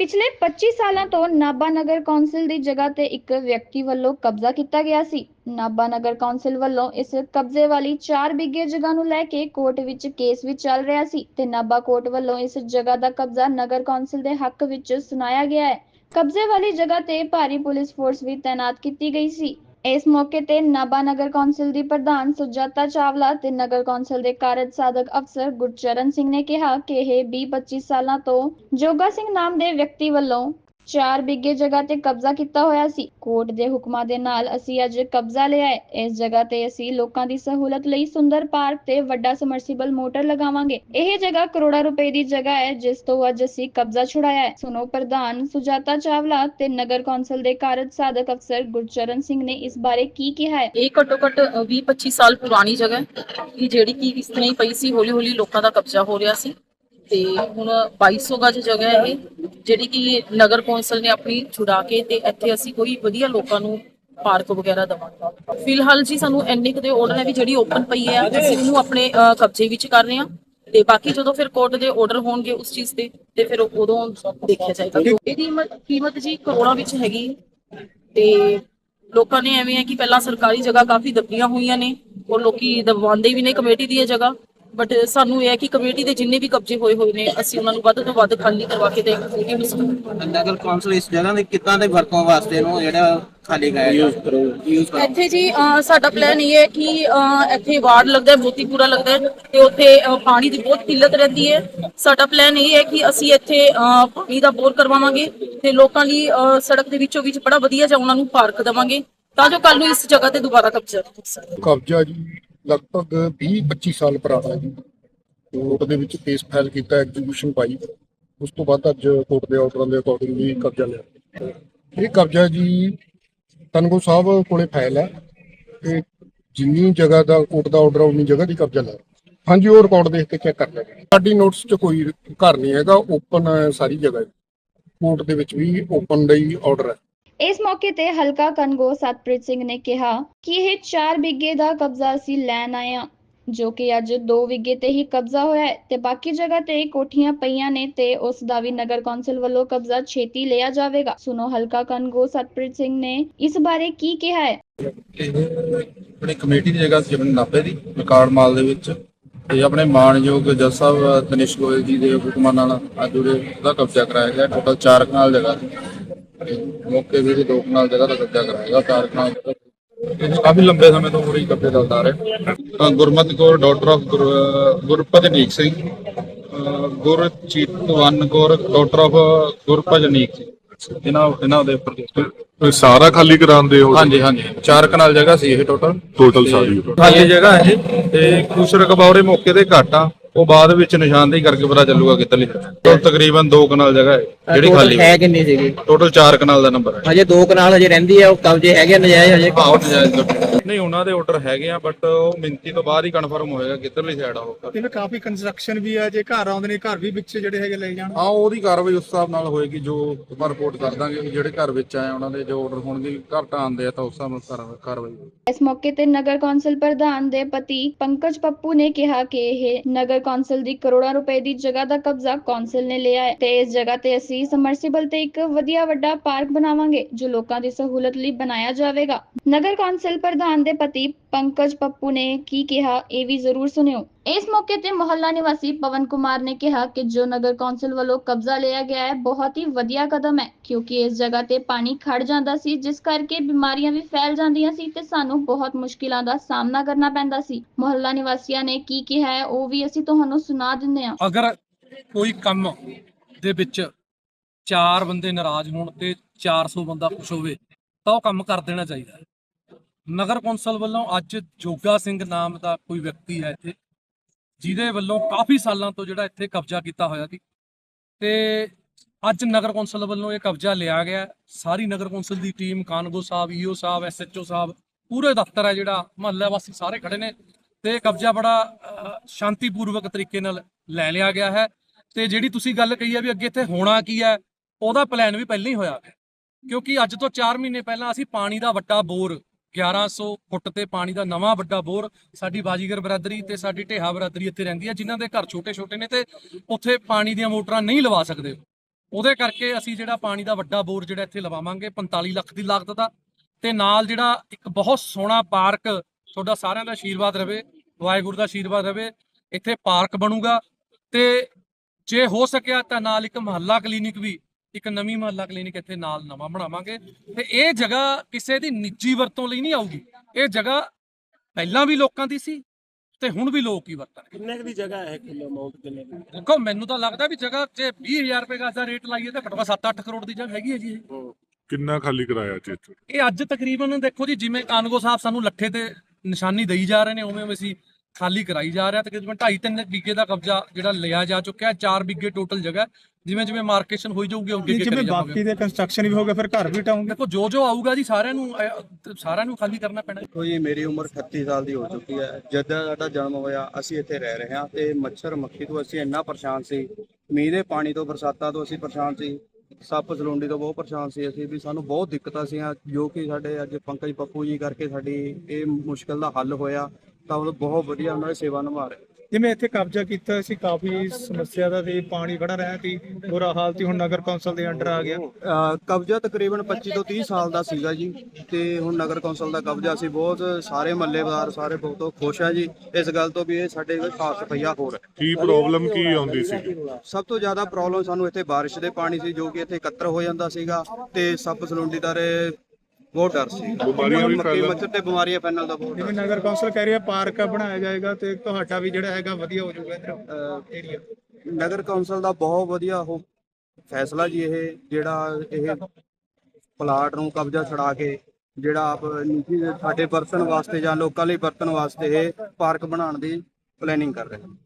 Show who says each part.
Speaker 1: ਪਿਛਲੇ 25 ਸਾਲਾਂ ਤੋਂ ਨਾਭਾ ਨਗਰ ਕੌਂਸਲ ਦੀ ਜਗ੍ਹਾ ਤੇ ਇੱਕ ਵਿਅਕਤੀ ਵੱਲੋਂ ਕਬਜ਼ਾ ਕੀਤਾ ਗਿਆ ਸੀ। ਨਾਭਾ ਨਗਰ ਕੌਂਸਲ ਵੱਲੋਂ ਇਸ ਕਬਜ਼ੇ ਵਾਲੀ 4 ਬਿੱਗੇ ਜਗ੍ਹਾ ਨੂੰ ਲੈ ਕੇ ਕੋਰਟ ਵਿੱਚ ਕੇਸ ਵੀ ਚੱਲ ਰਿਹਾ ਸੀ ਤੇ ਨਾਭਾ ਕੋਰਟ ਵੱਲੋਂ ਇਸ ਜਗ੍ਹਾ ਦਾ ਕਬਜ਼ਾ ਨਗਰ ਕੌਂਸਲ ਦੇ ਹੱਕ ਵਿੱਚ ਸੁਣਾਇਆ ਗਿਆ ਹੈ। ਕਬਜ਼ੇ ਵਾਲੀ ਜਗ੍ਹਾ ਤੇ ਭਾਰੀ ਪੁਲਿਸ ਫੋਰਸ ਵੀ ਤਾਇਨਾਤ ਕੀਤੀ ਗਈ ਸੀ। ਇਸ ਮੌਕੇ ਤੇ ਨਾਭਾ ਨਗਰ ਕੌਂਸਲ ਦੀ ਪ੍ਰਧਾਨ ਸੁਜਾਤਾ ਚਾਵਲਾ ਤੇ ਨਗਰ ਕੌਂਸਲ ਦੇ ਕਾਰਜ ਸਾਧਕ ਅਫਸਰ ਗੁਰਚਰਨ ਸਿੰਘ ਨੇ ਕਿਹਾ ਕਿ ਇਹ 20-25 ਸਾਲਾਂ ਤੋਂ ਜੋਗਾ ਸਿੰਘ ਨਾਮ ਦੇ ਵਿਅਕਤੀ ਵੱਲੋਂ 4 ਬਿੱਗੇ ਜਗ੍ਹਾ ਤੇ ਕਬਜ਼ਾ ਕੀਤਾ ਹੋਇਆ ਸੀ। ਕੋਰਟ ਦੇ ਹੁਕਮਾਂ ਦੇ ਨਾਲ ਅਸੀਂ ਅੱਜ ਕਬਜ਼ਾ ਲਿਆ ਹੈ। ਇਸ ਜਗ੍ਹਾ ਤੇ ਅਸੀਂ ਲੋਕਾਂ ਦੀ ਸਹੂਲਤ ਲਈ ਸੁੰਦਰ ਪਾਰਕ ਤੇ ਵੱਡਾ ਸਮਰਸੀਬਲ ਮੋਟਰ ਲਗਾਵਾਂਗੇ। ਇਹ ਜਗ੍ਹਾ ਕਰੋੜਾਂ ਰੁਪਏ ਦੀ ਜਗ੍ਹਾ ਹੈ, ਜਿਸ ਤੋਂ ਅੱਜ ਅਸੀਂ ਕਬਜ਼ਾ ਛੁਡਾਇਆ ਹੈ। ਸੁਣੋ, ਪ੍ਰਧਾਨ ਸੁਜਾਤਾ ਚਾਵਲਾ ਤੇ ਨਗਰ ਕੌਂਸਲ ਦੇ ਕਾਰਜ ਸਾਧਕ ਅਫਸਰ ਗੁਰਚਰਨ ਸਿੰਘ ਨੇ ਇਸ ਬਾਰੇ ਕੀ ਕਿਹਾ ਹੈ?
Speaker 2: ਇਹ ਘੱਟੋ ਘੱਟ 20-25 ਸਾਲ ਪੁਰਾਣੀ ਜਗ੍ਹਾ ਹੈ ਜਿਹੜੀ ਕਿ ਇਸ ਤਰ੍ਹਾਂ ਹੀ ਪਈ ਸੀ ਹੌਲੀ ਹੌਲੀ ਲੋਕਾਂ ਦਾ ਕਬਜ਼ਾ ਹੋ ਰਿਹਾ ਸੀ। ਤੇ ਹੁਣ 2200 ਗਜ ਜਗ੍ਹਾ ਹੈ ਇਹ ਜਿਹੜੀ ਕਿ ਨਗਰ ਕੌਂਸਲ ਨੇ ਆਪਣੀ ਛੁਡਾ ਕੇ ਤੇ ਇੱਥੇ ਅਸੀਂ ਕੋਈ ਵਧੀਆ ਲੋਕਾਂ ਨੂੰ ਪਾਰਕ ਵਗੈਰਾ ਦਵਾਂਗੇ। ਫਿਲਹਾਲ ਜੀ ਸਾਨੂੰ ਇੰਨੇ ਕੁ ਆਰਡਰ ਹੈ ਵੀ ਜਿਹੜੀ ਓਪਨ ਪਈ ਹੈ ਅਸੀਂ ਉਹਨੂੰ ਆਪਣੇ ਅਹ, ਕਬਜ਼ੇ ਵਿੱਚ ਕਰ ਰਹੇ ਹਾਂ ਤੇ ਬਾਕੀ ਜਦੋਂ ਫਿਰ ਕੋਰਟ ਦੇ ਆਰਡਰ ਹੋਣਗੇ ਉਸ ਚੀਜ਼ ਤੇ ਤੇ ਫਿਰ ਉਦੋਂ ਦੇਖਿਆ ਜਾਏਗਾ। ਇਹਦੀ ਕੀਮਤ- ਕੀਮਤ ਜੀ ਕਰੋੜਾਂ ਵਿੱਚ ਹੈਗੀ ਤੇ ਲੋਕਾਂ ਨੇ ਐਵੇਂ ਹੈ ਕਿ ਪਹਿਲਾਂ ਸਰਕਾਰੀ ਜਗ੍ਹਾ ਕਾਫੀ ਦੱਬੀਆਂ ਹੋਈਆਂ ਨੇ ਔਰ ਲੋਕੀ ਦਬਵਾਉਂਦੇ ਵੀ ਨੇ ਕਮੇਟੀ ਦੀ ਇਹ ਜਗ੍ਹਾ। ਬਟ ਸਾਨੂੰ ਇਹ ਹੈ ਕਿ ਕਮੇਟੀ ਦੇ ਜਿੰਨੇ ਵੀ ਕਬਜ਼ੇ ਹੋਏ ਹੋਏ ਨੇ ਅਸੀਂ ਉਹਨਾਂ ਨੂੰ ਵੱਧ ਤੋਂ ਵੱਧ ਖਾਲੀ ਕਰਵਾ ਕੇ ਦੇਵਾਂਗੇ
Speaker 3: ਨਗਰ ਕੌਂਸਲ ਇਸ ਜਗ੍ਹਾ ਦੇ ਕਿੱਦਾਂ ਦੇ ਵਰਤੋਂ ਵਾਸਤੇ ਨੂੰ ਜਿਹੜਾ ਖਾਲੀ ਕਰਾਇਆ ਯੂਜ਼ ਕਰੋ। ਯੂਜ਼ ਕਰੋ।
Speaker 2: ਇੱਥੇ ਜੀ ਸਾਡਾ ਪਲਾਨ ਇਹ ਹੈ ਕਿ ਇੱਥੇ ਵਾਰਡ ਲੱਗਦਾ ਹੈ ਮੋਤੀਪੂਰਾ ਲੱਗਦਾ ਹੈ ਤੇ ਉੱਥੇ ਪਾਣੀ ਦੀ ਬਹੁਤ ਕਿੱਲਤ ਰਹਿੰਦੀ ਹੈ। ਸਾਡਾ ਪਲਾਨ ਇਹ ਹੈ ਕਿ ਅਸੀਂ ਇੱਥੇ ਪਾਣੀ ਦਾ ਬੋਰ ਕਰਵਾਵਾਂਗੇ ਤੇ ਲੋਕਾਂ ਲਈ ਸੜਕ ਦੇ ਵਿੱਚੋਂ ਵਿੱਚ ਬੜਾ ਵਧੀਆ ਜਿਹਾ ਉਹਨਾਂ ਨੂੰ ਪਾਰਕ ਦੇਵਾਂਗੇ ਤਾਂ ਜੋ ਕੱਲ ਨੂੰ ਇਸ ਜਗ੍ਹਾ ਤੇ ਦੁਬਾਰਾ ਕਬਜ਼ਾ
Speaker 4: ਕਬਜ਼ਾ ਜੀ। ਲਗਭਗ 20-25 ਸਾਲ ਪੁਰਾਣਾ ਜੀ। ਕੋਰਟ ਦੇ ਵਿੱਚ ਕੇਸ ਫਾਈਲ ਕੀਤਾ ਐਗਜ਼ੀਕਿਊਸ਼ਨ ਪਾਈ। ਉਸ ਤੋਂ ਬਾਅਦ ਅੱਜ ਕੋਰਟ ਦੇ ਆਰਡਰਾਂ ਦੇ ਅਕੋਰਡਿੰਗ ਵੀ ਕਬਜ਼ਾ ਲਿਆ। ਇਹ ਕਬਜ਼ਾ ਜੀ ਤਨਗੋ ਸਾਹਿਬ ਕੋਲੇ ਫਾਈਲ ਹੈ ਤੇ ਜਿੰਨੀ ਜਗ੍ਹਾ ਦਾ ਕੋਰਟ ਦਾ ਆਰਡਰ ਉਨੀ ਜਗ੍ਹਾ ਦੀ ਕਬਜ਼ਾ ਲਿਆ। ਹਾਂਜੀ, ਉਹ ਰਿਕਾਰਡ ਦੇਖ ਕੇ ਚੈੱਕ ਕਰ ਲੈਣਾ ਸਾਡੀ ਨੋਟਿਸ 'ਚ ਕੋਈ ਘਰ ਨਹੀਂ ਹੈਗਾ ਓਪਨ ਸਾਰੀ ਜਗ੍ਹਾ ਕੋਰਟ ਦੇ ਵਿੱਚ ਵੀ ਓਪਨ ਦਾ ਹੀ ਆਰਡਰ ਹੈ।
Speaker 1: ਇਸ ਮੌਕੇ ਤੇ ਹਲਕਾ ਕਨਗੋ ਸਤਪ੍ਰੀਤ ਸਿੰਘ ਨੇ ਕਿਹਾ ਕਿ ਇਹ 4 ਬਿੱਗੇ ਦਾ ਕਬਜ਼ਾ ਅਸੀਂ ਲੈਣ ਆਏ ਹਾਂ, ਜੋ ਕਿ ਅੱਜ 2 ਵਿਗੇ ਤੇ ਹੀ ਕਬਜ਼ਾ ਹੋਇਆ ਹੈ ਤੇ ਬਾਕੀ ਜਗ੍ਹਾ ਤੇ ਕੋਠੀਆਂ ਪਈਆਂ ਨੇ ਤੇ ਉਸ ਦਾ ਵੀ ਨਗਰ ਕੌਂਸਲ ਵੱਲੋਂ ਕਬਜ਼ਾ ਛੇਤੀ ਲਿਆ ਜਾਵੇਗਾ। ਸੁਣੋ, ਹਲਕਾ ਕਨਗੋ ਸਤਪ੍ਰੀਤ ਸਿੰਘ ਨੇ ਇਸ ਬਾਰੇ ਕੀ ਕਿਹਾ ਹੈ?
Speaker 5: ਆਪਣੀ ਕਮੇਟੀ ਦੀ ਜਗ੍ਹਾ ਸੀ, ਆਪਣੇ ਨਾਭੇ ਦੀ, ਰਿਕਾਰਡ ਮਾਲ ਦੇ ਵਿੱਚ ਤੇ ਆਪਣੇ ਮਾਨਯੋਗ ਜੱਜ ਸਾਹਿਬ, ਤਨਿਸ਼ ਗੋਇਲ ਜੀ ਦੇ ਹੁਕਮਾਂ ਨਾਲ ਅੱਜ ਉਹਦੇ ਉਹਦਾ ਕਬਜ਼ਾ ਕਰਾਇਆ ਗਿਆ ਟੋਟਲ 4 ਕਨਾਲ ਜਗ੍ਹਾ ਤੇ ਮੌਕੇ ਵੀ ਦੋ ਕਨਾਲ ਜਗ੍ਹਾ ਦਾ ਕਬਜ਼ਾ ਕਰਾਇਆ ਗਿਆ 4 ਕਨਾਲ ਜਗ੍ਹਾ ਇਹ ਕਾਫੀ ਲੰਬੇ ਸਮੇਂ ਤੋਂ ਪੂਰੀ ਕਬਜ਼ੇ ਦਾ ਅ, ਗੁਰਮਤ ਕੌਰ ਡਾਕਟਰ ਆਫ ਗੁਰਪਤਨੀਕ ਸਿੰਘ ਗੁਰਚੀਤਵਨ ਕੌਰ ਡਾਕਟਰ ਆਫ ਗੁਰਪਜਨੀਕ ਸਿੰਘ। ਇਹਨਾਂ ਇਹਨਾਂ ਦੇ ਉੱਪਰ
Speaker 6: ਇਹ ਸਾਰਾ ਖਾਲੀ ਕਰਾਉਂਦੇ ਹੋ
Speaker 5: ਹਾਂਜੀ ਹਾਂਜੀ। ਚਾਰ ਕਨਾਲ ਜਗ੍ਹਾ ਸੀ ਇਹ ਟੋਟਲ
Speaker 6: ਟੋਟਲ ਸਾਰੀ
Speaker 5: ਖਾਲੀ ਜਗ੍ਹਾ ਹੈ ਤੇ ਕੁਛ ਰਕਬਾ ਮੌਕੇ ਤੇ ਘੱਟ ਉਹ ਬਾਅਦ ਵਿੱਚ ਨਿਸ਼ਾਨਦੇਹੀ ਕਰਕੇ ਪਤਾ ਚੱਲੂਗਾ ਕਿੱਧਰਲੀ ਟੋਟਲ ਤਕਰੀਬਨ 2 ਕਨਾਲ ਜਗ੍ਹਾ ਹੈ ਜਿਹੜੀ ਖਾਲੀ
Speaker 7: ਹੈ ਕਿੰਨੀ ਸੀਗੀ?
Speaker 5: ਟੋਟਲ 4 ਕਨਾਲ ਦਾ ਨੰਬਰ ਹੈ।
Speaker 7: ਹਜੇ ਦੋ ਕਨਾਲ ਹਜੇ ਰਹਿੰਦੀ ਆ ਉਹ ਕਬਜ਼ੇ ਹੈਗੇ ਨਜਾਇਜ਼ ਹਜੇ।
Speaker 5: ਆਓ ਨਜਾਇਜ਼ ਤੋਂ। ਨਹੀਂ ਉਹਨਾਂ ਦੇ ਆਰਡਰ ਹੈਗੇ ਆ ਬਟ ਉਹ ਮਿੰਤੀ ਤੋਂ ਬਾਅਦ ਹੀ ਕਨਫਰਮ ਹੋਏਗਾ ਕਿੱਧਰਲੀ ਸਾਈਡ ਆ ਉਹ।
Speaker 8: ਜਿਵੇਂ ਕਾਫੀ ਕੰਸਟਰਕਸ਼ਨ ਵੀ ਆ ਜੇ ਘਰ ਆਉਂਦੇ ਨੇ ਘਰ ਵੀ ਵਿੱਚ ਜਿਹੜੇ ਹੈਗੇ ਲੈ ਜਾਣ।
Speaker 5: ਹਾਂ ਉਹਦੀ ਕਾਰਵਾਈ ਉਸ ਹਿਸਾਬ ਨਾਲ ਹੋਏਗੀ ਜੋ ਆਪਾਂ ਰਿਪੋਰਟ ਕਰ ਦਾਂਗੇ ਵੀ ਜਿਹੜੇ ਘਰ ਵਿੱਚ ਆਏ ਉਹਨਾਂ ਦੇ ਜੋ ਆਰਡਰ ਹੋਣਗੇ ਘਰ ਢਾਉਂਦੇ ਆ ਤਾਂ ਉਸ ਹਿਸਾਬ ਨਾਲ ਕਾਰ- ਕਾਰਵਾਈ
Speaker 1: ਇਸ ਮੌਕੇ ਤੇ ਨਗਰ ਕੌਂਸਲ ਪ੍ਰਧਾਨ ਦੇ ਪਤੀ ਪੰਕਜ ਪੱਪੂ ਨੇ ਕਿਹਾ ਕਿ ਇਹ ਨਗਰ ਕੌਂਸਲ ਦੀ ਕਰੋੜਾਂ ਰੁਪਏ ਦੀ ਜਗ੍ਹਾ ਦਾ ਕਬਜ਼ਾ ਕੌਂਸਲ ਨੇ ਲਿਆ ਹੈ। ਤੇ ਇਸ ਜਗ੍ਹਾ ਤੇ ਅਸੀਂ ਸਮਰਸੀਬਲ ਤੇ ਇੱਕ ਵਧੀਆ ਵੱਡਾ ਪਾਰਕ ਬਣਾਵਾਂਗੇ, ਜੋ ਲੋਕਾਂ ਦੀ ਸਹੂਲਤ ਲਈ ਬਣਾਇਆ ਜਾਵੇਗਾ। ਨਗਰ ਕੌਂਸਲ ਪ੍ਰਧਾਨ ਦੇ ਪਤੀ ਪੰਕਜ ਪੱਪੂ ਨੇ ਕੀ ਕਿਹਾ ਇਹ ਵੀ ਜ਼ਰੂਰ ਸੁਣਿਓ। ਇਸ ਮੌਕੇ ਤੇ ਮੁਹੱਲਾ ਨਿਵਾਸੀ ਪਵਨ ਕੁਮਾਰ ਨੇ ਕਿਹਾ ਕਿ ਜੋ ਨਗਰ ਕੌਂਸਲ ਵੱਲੋਂ ਕਬਜ਼ਾ ਲਿਆ ਗਿਆ ਹੈ, ਬਹੁਤ ਹੀ ਵਧੀਆ ਕਦਮ ਹੈ, ਕਿਉਂਕਿ ਇਸ ਜਗ੍ਹਾ ਤੇ ਪਾਣੀ ਖੜ ਜਾਂਦਾ ਸੀ, ਜਿਸ ਕਰਕੇ ਬਿਮਾਰੀਆਂ ਵੀ ਫੈਲ ਜਾਂਦੀਆਂ ਸੀ ਤੇ ਸਾਨੂੰ ਬਹੁਤ ਮੁਸ਼ਕਿਲਾਂ ਦਾ ਸਾਹਮਣਾ ਕਰਨਾ ਪੈਂਦਾ ਸੀ। ਮੁਹੱਲਾ ਨਿਵਾਸੀਆਂ ਨੇ ਕੀ ਕਿਹਾ ਹੈ, ਉਹ ਵੀ ਅਸੀਂ ਤੁਹਾਨੂੰ ਸੁਣਾ ਦਿੰਦੇ ਹਾਂ।
Speaker 9: ਅਗਰ ਕੋਈ ਕੰਮ ਦੇ ਵਿੱਚ ਚਾਰ ਬੰਦੇ ਨਾਰਾਜ਼ ਹੋਣ ਤੇ 400 ਬੰਦਾ ਖੁਸ਼ ਹੋਵੇ, ਤਾਂ ਉਹ ਕੰਮ ਕਰ ਦੇਣਾ ਚਾਹੀਦਾ ਨਗਰ ਕੌਂਸਲ ਵੱਲੋਂ ਅੱਜ ਜੋਗਾ ਸਿੰਘ ਨਾਮ ਦਾ ਕੋਈ ਵਿਅਕਤੀ ਹੈ ਇੱਥੇ ਜਿਹਦੇ ਵੱਲੋਂ ਕਾਫੀ ਸਾਲਾਂ ਤੋਂ ਜਿਹੜਾ ਇੱਥੇ ਕਬਜ਼ਾ ਕੀਤਾ ਹੋਇਆ ਸੀ। ਤੇ ਅੱਜ ਨਗਰ ਕੌਂਸਲ ਵੱਲੋਂ ਇਹ ਕਬਜ਼ਾ ਲਿਆ ਗਿਆ ਸਾਰੀ ਨਗਰ ਕੌਂਸਲ ਦੀ ਟੀਮ ਕਾਨਗੋ ਸਾਹਿਬ ਈਓ ਸਾਹਿਬ ਐਸਐਚਓ ਸਾਹਿਬ ਪੂਰੇ ਦਫ਼ਤਰ ਹੈ ਜਿਹੜਾ ਮਹੱਲਾ ਵਾਸੀ ਸਾਰੇ ਖੜੇ ਨੇ। ਤੇ ਇਹ ਕਬਜ਼ਾ ਬੜਾ ਅਹ, ਸ਼ਾਂਤੀਪੂਰਵਕ ਤਰੀਕੇ ਨਾਲ ਲੈ ਲਿਆ ਗਿਆ ਹੈ। ਤੇ ਜਿਹੜੀ ਤੁਸੀਂ ਗੱਲ ਕਹੀ ਹੈ ਵੀ ਅੱਗੇ ਇੱਥੇ ਹੋਣਾ ਕੀ ਹੈ ਉਹਦਾ ਪਲਾਨ ਵੀ ਪਹਿਲਾਂ ਹੀ ਹੋਇਆ ਕਿਉਂਕਿ ਅੱਜ ਤੋਂ 4 ਮਹੀਨੇ ਪਹਿਲਾਂ ਅਸੀਂ ਪਾਣੀ ਦਾ ਵੱਡਾ ਬੋਰ 1100 ਫੁੱਟ ਤੇ ਪਾਣੀ ਦਾ ਨਵਾਂ ਵੱਡਾ ਬੋਰ ਸਾਡੀ ਬਾਜੀਗਰ ਬਰਾਦਰੀ ਤੇ ਸਾਡੀ ਢੇਹਾ ਬਰਾਦਰੀ ਇੱਥੇ ਰਹਿੰਦੀ ਹੈ, ਜਿਨ੍ਹਾਂ ਦੇ ਘਰ ਛੋਟੇ ਛੋਟੇ ਨੇ ਤੇ ਉੱਥੇ ਪਾਣੀ ਦੀਆਂ ਮੋਟਰਾਂ ਨਹੀਂ ਲਵਾ ਸਕਦੇ। ਉਹਦੇ ਕਰਕੇ ਅਸੀਂ ਜਿਹੜਾ ਪਾਣੀ ਦਾ ਵੱਡਾ ਬੋਰ ਜਿਹੜਾ ਇੱਥੇ ਲਵਾਵਾਂਗੇ 45 ਲੱਖ ਦੀ ਲਾਗਤ ਦਾ, ਤੇ ਨਾਲ ਜਿਹੜਾ ਇੱਕ ਬਹੁਤ ਸੋਹਣਾ ਪਾਰਕ ਤੁਹਾਡਾ ਸਾਰਿਆਂ ਦਾ ਆਸ਼ੀਰਵਾਦ ਰਵੇ, ਵਾਹਿਗੁਰੂ ਦਾ ਆਸ਼ੀਰਵਾਦ ਰਵੇ, ਇੱਥੇ ਪਾਰਕ ਬਣੂਗਾ। ਤੇ ਜੇ ਹੋ ਸਕਿਆ ਤਾਂ ਨਾਲ ਇੱਕ ਮਹੱਲਾ ਕਲੀਨਿਕ ਵੀ ਇੱਕ ਨਵੀਂ ਮਹੱਲਾ ਕਲੀਨਿਕ ਇੱਥੇ ਨਾਲ ਨਵਾਂ ਬਣਾਵਾਂਗੇ ਤੇ ਇਹ ਜਗ੍ਹਾ ਕਿਸੇ ਦੀ ਨਿੱਜੀ ਵਰਤੋਂ ਲਈ ਨਹੀਂ ਆਊਗੀ। ਇਹ ਜਗ੍ਹਾ ਪਹਿਲਾਂ ਵੀ ਲੋਕਾਂ ਦੀ ਸੀ ਤੇ ਹੁਣ ਵੀ ਲੋਕ ਹੀ ਵਰਤਣਗੇ
Speaker 8: ਕਿੰਨੇ ਦੀ ਜਗ੍ਹਾ ਹੈ ਕਿਲੋ ਅਮਾਉਂਟ ਕਿੰਨੇ ਦੀ?
Speaker 9: ਦੇਖੋ ਮੈਨੂੰ ਤਾਂ ਲੱਗਦਾ ਵੀ ਜਗ੍ਹਾ ਜੇ 20000 ਰੁਪਏ ਦਾ ਰੇਟ ਲਾਈਏ ਤਾਂ ਘੱਟੋ ਘੱਟ 7-8 ਕਰੋੜ ਦੀ ਜਗ੍ਹਾ ਹੈਗੀ ਹੈ ਜੀ ਇਹ।
Speaker 6: ਕਿੰਨਾ ਖਾਲੀ ਕਰਾਇਆ ਜੀ ਇੱਥੇ?
Speaker 9: ਇਹ ਅੱਜ ਤਕਰੀਬਨ ਦੇਖੋ ਜੀ ਜਿਵੇਂ ਕਾਨਗੋ ਸਾਹਿਬ ਸਾਨੂੰ ਲੱਠੇ ਤੇ ਨਿਸ਼ਾਨੀ ਦੇਈ ਜਾ ਰਹੇ ਨੇ ਉਵੇਂ ਉਵੇਂ ਅਸੀਂ ਖਾਲੀ ਕਰਾਈ ਜਾ ਰਿਹਾ ਤਕਰੀਬਨ 2.5-3 ਬਿੱਗੇ ਦਾ ਕਬਜ਼ਾ ਜਿਹੜਾ ਲਿਆ ਜਾ ਚੁੱਕਿਆ ਹੈ 4 ਬਿੱਗੇ ਟੋਟਲ ਜਗ੍ਹਾ। ਜਿਵੇਂ ਜਿਵੇਂ ਮਾਰਕੇਸ਼ਨ ਹੋਈ ਜਾਊਗੀ ਅੱਗੇ ਅੱਗੇ
Speaker 8: ਜਿਵੇਂ ਬਾਕੀ ਦੇ ਕੰਸਟਰਕਸ਼ਨ ਵੀ ਹੋ ਗਿਆ ਫਿਰ ਘਰ ਵੀ ਟਾਉਂਗੇ
Speaker 9: ਦੇਖੋ ਜੋ ਜੋ ਆਊਗਾ ਜੀ ਸਾਰਿਆਂ ਨੂੰ ਸਾਰਿਆਂ ਨੂੰ ਖਾਲੀ ਕਰਨਾ ਪੈਣਾ
Speaker 10: ਦੇਖੋ ਜੀ ਮੇਰੀ ਉਮਰ 38 ਸਾਲ ਦੀ ਹੋ ਚੁੱਕੀ ਹੈ। ਜਦੋਂ ਸਾਡਾ ਜਨਮ ਹੋਇਆ ਅਸੀਂ ਇੱਥੇ ਰਹਿ ਰਹੇ ਹਾਂ ਤੇ ਮੱਛਰ ਮੱਖੀ ਤੋਂ ਅਸੀਂ ਇੰਨਾ ਪਰੇਸ਼ਾਨ ਸੀ। ਮੀਂਹ ਦੇ ਪਾਣੀ ਤੋਂ ਬਰਸਾਤਾਂ ਤੋਂ ਅਸੀਂ ਪਰੇਸ਼ਾਨ ਸੀ। ਸੱਪ ਸਲੂੰਡੀ ਤੋਂ ਬਹੁਤ ਪਰੇਸ਼ਾਨ ਸੀ ਅਸੀਂ ਵੀ ਸਾਨੂੰ ਬਹੁਤ ਦਿੱਕਤਾਂ ਸੀਆਂ ਜੋ ਕਿ ਸਾਡੇ ਅੱਜ ਪੰਕਜ ਪੱਪੂ ਜੀ ਕਰਕੇ ਸਾਡੀ ਇਹ ਮੁਸ਼ਕਲ ਦਾ ਹੱਲ ਹੋਇਆ। ਤਾਂ ਉਹ ਬਹੁਤ ਵਧੀਆ ਉਹਨਾਂ ਦੀ ਸੇਵਾ ਨਿਭਾ ਰਹੇ।
Speaker 8: ਜਿਵੇਂ ਇੱਥੇ ਕਬਜ਼ਾ ਕੀਤਾ ਸੀ ਕਾਫੀ ਸਮੱਸਿਆ ਦਾ ਸੀ ਪਾਣੀ ਖੜਾ ਰਿਹਾ ਸੀ ਬੁਰਾ ਹਾਲ ਸੀ ਹੁਣ ਨਗਰ ਕੌਂਸਲ ਦੇ ਅੰਡਰ ਆ ਗਿਆ।
Speaker 10: ਕਬਜ਼ਾ ਤਕਰੀਬਨ 25 ਤੋਂ 30 ਸਾਲ ਦਾ ਸੀਗਾ ਜੀ ਤੇ ਹੁਣ ਨਗਰ ਕੌਂਸਲ ਦਾ ਕਬਜ਼ਾ ਸੀ ਬਹੁਤ ਸਾਰੇ ਮੱਲੇਦਾਰ ਸਾਰੇ ਬਹੁਤ ਖੁਸ਼ ਆ ਜੀ। ਇਸ ਗੱਲ ਤੋਂ ਵੀ ਇਹ ਸਾਡੇ ਕੋਲ ਸਾਫ਼ ਸਫਾਈਆ ਹੋ। ਰਿਹਾ
Speaker 6: ਕੀ ਪ੍ਰੋਬਲਮ ਕੀ ਆਉਂਦੀ ਸੀ?
Speaker 10: ਸਭ ਤੋਂ ਜ਼ਿਆਦਾ ਪ੍ਰੋਬਲਮ ਸਾਨੂੰ ਇੱਥੇ ਬਾਰਿਸ਼ ਦੇ ਪਾਣੀ ਸੀ ਜੋ ਕਿ ਇੱਥੇ ਇਕੱਤਰ ਹੋ ਜਾਂਦਾ ਸੀਗਾ ਤੇ ਸੱਪ ਸਲੂੰਡੀ ਦਾ ਰੇ ਬਹੁਤ ਡਰ ਸੀ।
Speaker 6: ਬਿਮਾਰੀਆਂ ਵੀ ਫੈਲਣ
Speaker 10: ਮੱਛਰ ਤੇ ਬਿਮਾਰੀਆਂ ਫੈਲਣ ਦਾ ਬਹੁਤ
Speaker 8: ਜਿਵੇਂ ਨਗਰ ਕੌਂਸਲ ਕਹਿ ਰਹੀ ਹੈ ਪਾਰਕ ਬਣਾਇਆ ਜਾਏਗਾ ਤੇ ਤੁਹਾਡਾ ਵੀ ਜਿਹੜਾ ਹੈਗਾ ਵਧੀਆ ਹੋ ਜਾਊਗਾ ਇੱਧਰ ਏਰੀਆ
Speaker 10: ਨਗਰ ਕੌਂਸਲ ਦਾ ਬਹੁਤ ਵਧੀਆ ਉਹ ਫੈਸਲਾ ਜੀ ਇਹ ਜਿਹੜਾ ਇਹ ਪਲਾਟ ਨੂੰ ਕਬਜ਼ਾ ਛਡਾ ਕੇ ਜਿਹੜਾ ਆਪ ਸਾਡੇ ਵਰਤਣ ਵਾਸਤੇ ਜਾਂ ਲੋਕਾਂ ਲਈ ਵਰਤਣ ਵਾਸਤੇ ਇਹ ਪਾਰਕ ਬਣਾਉਣ ਦੀ ਪਲੈਨਿੰਗ ਕਰ ਰਹੇ ਹਨ